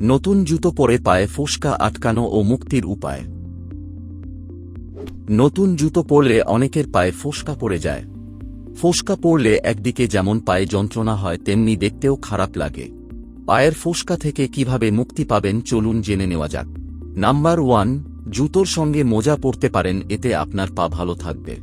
নতুন জুতো পরে পায়ে ফোসকা আটকানো ও মুক্তির উপায়। নতুন জুতো পরলে অনেকের পায়ে ফোসকা পড়ে যায়। ফোসকা পড়লে একদিকে যেমন পায়ে যন্ত্রণা হয়, তেমনি দেখতেও খারাপ লাগে। পায়ের ফোসকা থেকে কীভাবে মুক্তি পাবেন চলুন জেনে নেওয়া যাক। নাম্বার ওয়ান, জুতোর সঙ্গে মোজা পরতে পারেন, এতে আপনার পা ভালো থাকবে।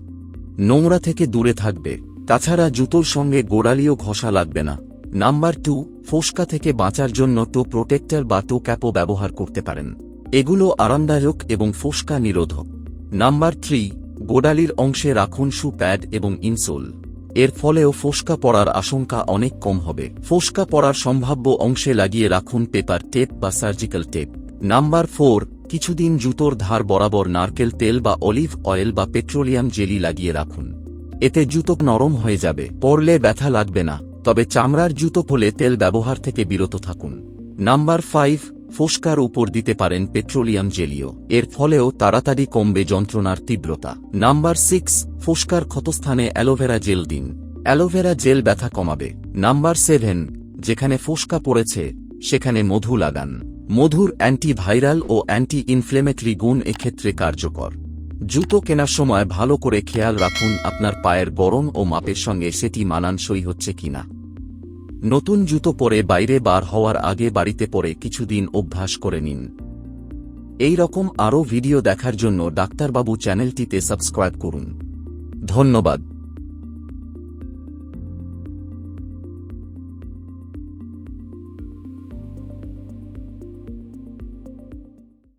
নোংরা থেকে দূরে থাকবে। তাছাড়া জুতোর সঙ্গে গোড়ালিও ঘষা লাগবে না। নাম্বার টু, ফোসকা থেকে বাঁচার জন্য টো প্রোটেক্টর বা টো ক্যাপও ব্যবহার করতে পারেন। এগুলো আরামদায়ক এবং ফোসকা নিরোধক। নাম্বার থ্রি, গোড়ালির অংশে রাখুন শু প্যাড এবং ইনসোল। এর ফলেও ফোসকা পড়ার আশঙ্কা অনেক কম হবে। ফোসকা পড়ার সম্ভাব্য অংশে লাগিয়ে রাখুন পেপার টেপ বা সার্জিক্যাল টেপ। নাম্বার ফোর, কিছুদিন জুতোর ধার বরাবর নারকেল তেল বা অলিভ অয়েল বা পেট্রোলিয়াম জেলি লাগিয়ে রাখুন। এতে জুতো নরম হয়ে যাবে পরলে ব্যথা লাগবে না। তবে চামড়ার জুতো হলে তেল ব্যবহার থেকে বিরত থাকুন। নাম্বার ফাইভ, ফোসকার উপর দিতে পারেন পেট্রোলিয়াম জেলিও। এর ফলেও তাড়াতাড়ি কমবে যন্ত্রণার তীব্রতা। নাম্বার সিক্স, ফোসকার ক্ষতস্থানে অ্যালোভেরা জেল দিন। অ্যালোভেরা জেল ব্যথা কমাবে। নাম্বার সেভেন, যেখানে ফোসকা পড়েছে, সেখানে মধু লাগান। মধুর অ্যান্টিভাইরাল ও অ্যান্টি ইনফ্লেমেটরি গুণ এক্ষেত্রে কার্যকর। জুতো কেনার সময় ভালো করে খেয়াল রাখুন আপনার পায়ের গরম ও মাপের সঙ্গে সেটি মানানসই হচ্ছে কিনা। নতুন জুতো পরে বাইরে বার হওয়ার আগে বাড়িতে পরে কিছুদিন অভ্যাস করে নিন। এই রকম আরও ভিডিও দেখার জন্য ডাক্তারবাবু চ্যানেলটিতে সাবস্ক্রাইব করুন। ধন্যবাদ।